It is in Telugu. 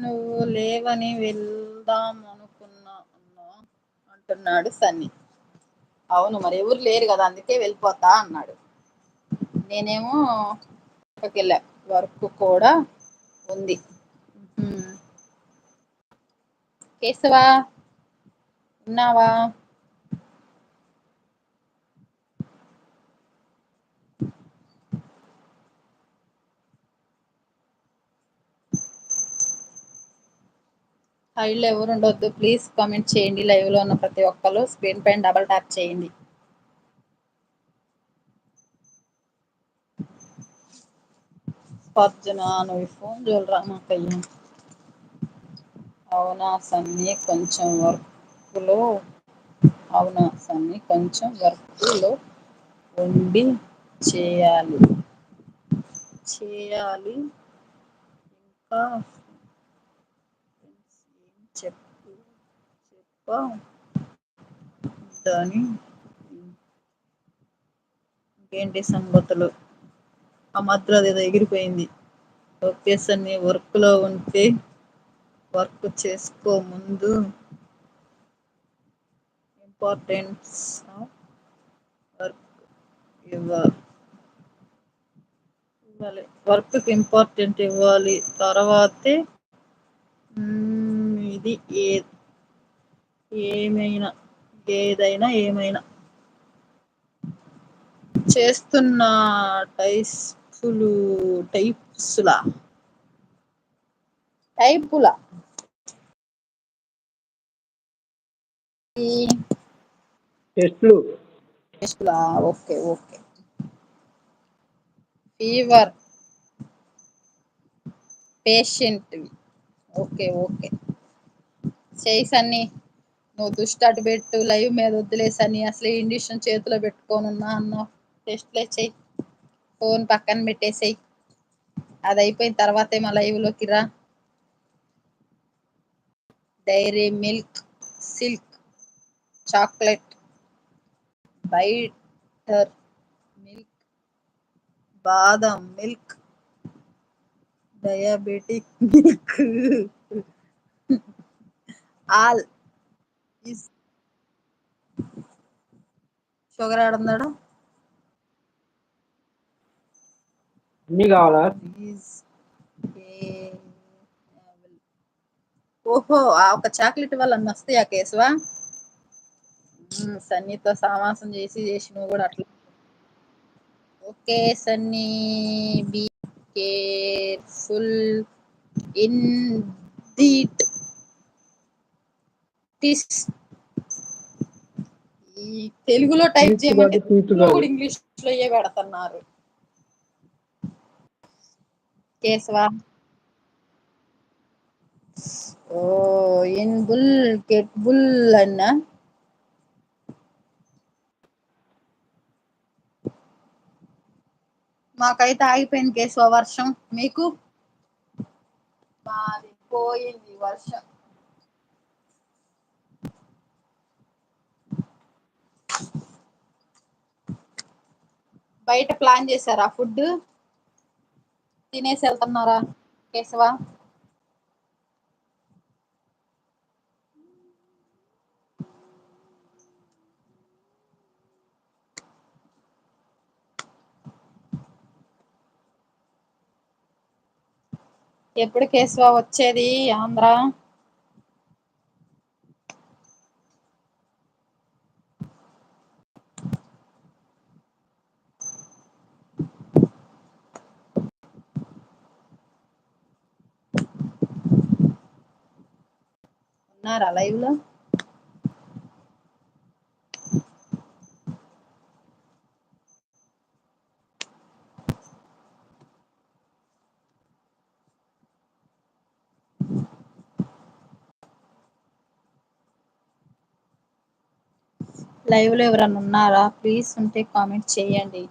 నువ్వు లేవని వెళ్దాం అనుకున్నా అన్నా అంటున్నాడు సన్నీ. అవును మరి ఎవరు లేరు కదా అందుకే వెళ్ళిపోతా అన్నాడు. నేనేమో పక్కకెళ్ళ వర్క్ కూడా ఉంది. కేశవా ఉన్నావా? లైవ్ ఎవరు ఉండొద్దు. ప్లీజ్ కామెంట్ చేయండి. లైవ్లో ఉన్న ప్రతి ఒక్కరు స్క్రీన్ పైన డబల్ ట్యాప్ చేయండి. పద్దున నువ్వు ఫోన్ చూడరా నాకయ్య అవునా సన్నీ కొంచెం వర్క్లో. అవునా సన్నీ కొంచెం వర్క్లో ఉండి చేయాలి. చేయాలి. ఇంకా చెప్పు. చెప్ప దాని ఇంకేంటి సంగతులు? ఆ మధ్యలో అదేదో ఎగిరిపోయింది. ఓకే సన్నీ వర్క్లో ఉంటే వర్క్ చేసుకో ముందు. ఇంపార్టెన్స్ వర్క్ ఇవ్వాలి. వర్క్కి ఇంపార్టెంట్ ఇవ్వాలి. తర్వాతే ఇది ఏ ఏమైనా ఏదైనా ఏమైనా. చేస్తున్న టైస్కులు టైప్స్లా? టైపులా. టెస్ట్లు. టెస్టులా? Okay okay. Fever. Patient okay okay. చేయి సన్ని నువ్వు దుష్టు అటు పెట్టు లైవ్ మీద వద్దులేసని అసలు అసలే ఇండిషన్ చేతిలో పెట్టుకోనున్నా అన్నావు. టెస్ట్లే చెయ్యి ఫోన్ పక్కన పెట్టేసేయ్. అది అయిపోయిన తర్వాతే మా లైవ్లోకి రా. Dairy Milk Silk chocolate bitter milk బాదం మిల్క్ డయాబెటిక్ మిల్క్. ఆల్. ఇస్ షుగర్ ఏడుందాడా అన్నీ కావాలా? ఓహో ఆ ఒక చాక్లెట్ వల్ల అన్ని వస్తాయా కేశవ సన్నితో సావాసం చేసి చేసి నువ్వు కూడా అట్లా. Okay Sunny be careful in ఈ తెలుగులో టైప్ చేయమంటే ఇంగ్లీష్ లోయే పెడుతున్నారు? కేశవా? ఓ ఇన్ బుల్ గెట్ బుల్ అన్న? మాకైతే ఆగిపోయింది కేశవ వర్షం. మీకు? మాది పోయింది వర్షం. బయట ప్లాన్ చేసారా ఫుడ్? తినేసి వెళ్తున్నారా కేశవ? ఎప్పుడు కేశవ వచ్చేది? ఆంధ్ర? ఉన్నారా లైవ్లో? లైవ్లో ఎవరన్నా ఉన్నారా? ప్లీజ్ ఉంటే కామెంట్ చేయండి.